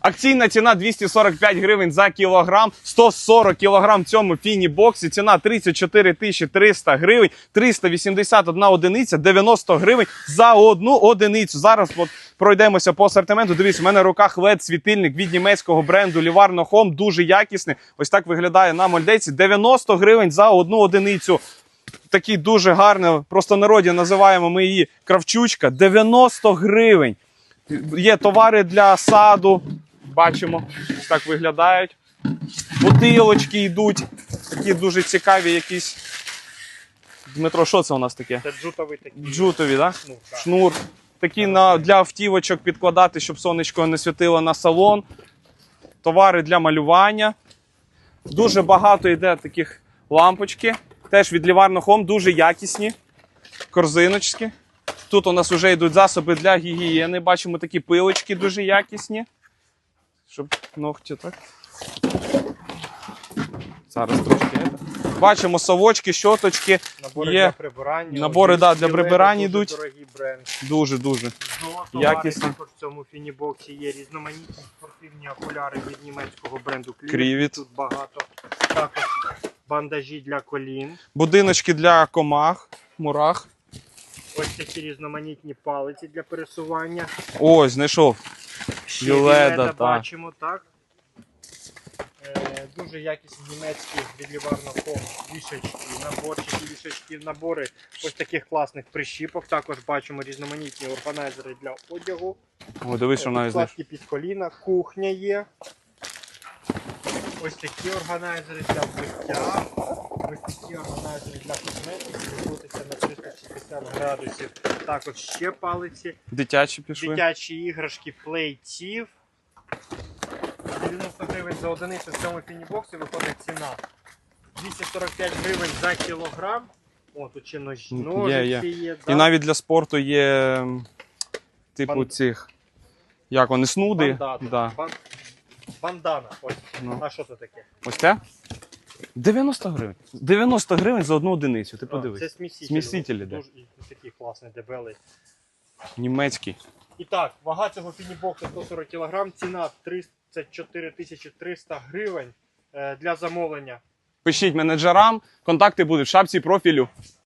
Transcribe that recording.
Акційна ціна 245 гривень за кілограм, 140 кілограм в цьому фіні-боксі. Ціна 34 тисячі 300 гривень, 381 одиниця, 90 гривень за одну одиницю. Зараз от пройдемося по асортименту. Дивіться, у мене в руках led світильник від німецького бренду Livarno Home, дуже якісний. Ось так виглядає на мольдейці. 90 гривень за одну одиницю. Такий дуже гарний, просто народі називаємо ми її кравчучка. 90 гривень. Є товари для саду. Бачимо, так виглядають. Бутилочки йдуть. Такі дуже цікаві якісь. Дмитро, що це у нас таке? Це джутовий такий. Джутові, так? Ну, так. Шнур. Такі на, для автівочок підкладати, щоб сонечко не світило на салон. Товари для малювання. Дуже багато йде таких лампочки. Теж від Livarno Home, дуже якісні. Корзиночки. Тут у нас вже йдуть засоби для гігієни. Бачимо такі пилочки дуже якісні. Щоб ногті так. Зараз трошки. Бачимо совочки, щоточки. Набори Є. для прибирання. Набори, да, для прибирання дуже йдуть. Дорогий бренд. Дуже-дуже. Золото Якісно. також в цьому фінібоксі є різноманітні спортивні окуляри від німецького бренду Клівіт. Крівіт. Тут багато. Також бандажі для колін. Будиночки для комах, мурах. Ось такі різноманітні палиці для пересування. Ось, знайшов. Ще бачимо, так. Е, дуже якісні німецькі від Livarno Home вішачки, наборчики, вішачки, набори ось таких класних прищіпок. Також бачимо різноманітні органайзери для одягу. О, дивись, що навіть знайшов. Підкладки під коліна, кухня є. Ось такі органайзери для взуття. Ось такі органайзери для косметики, відбутися на 360 градусів. Також ще палиці. Дитячі пішли. Дитячі іграшки плейтів. 90 гривень за одиницю в цьому фінібоксі виходить ціна. 245 гривень за кілограм. О, тут ще нож... Є, ножиці є. є. І навіть для спорту є типу Бан- цих. Як вони, снуди? Бандана. Да. Бан- Бандана. Ось. Ну. А що це таке? Ось це? 90 гривень. 90 гривень за одну одиницю. Ти подивись. Це сміситель. Смісителі, да. Дуже і такий класний дебелий. Німецький. І так, вага цього фінібокса 140 кг, ціна 34 300 гривень е, для замовлення. Пишіть менеджерам, контакти будуть в шапці профілю.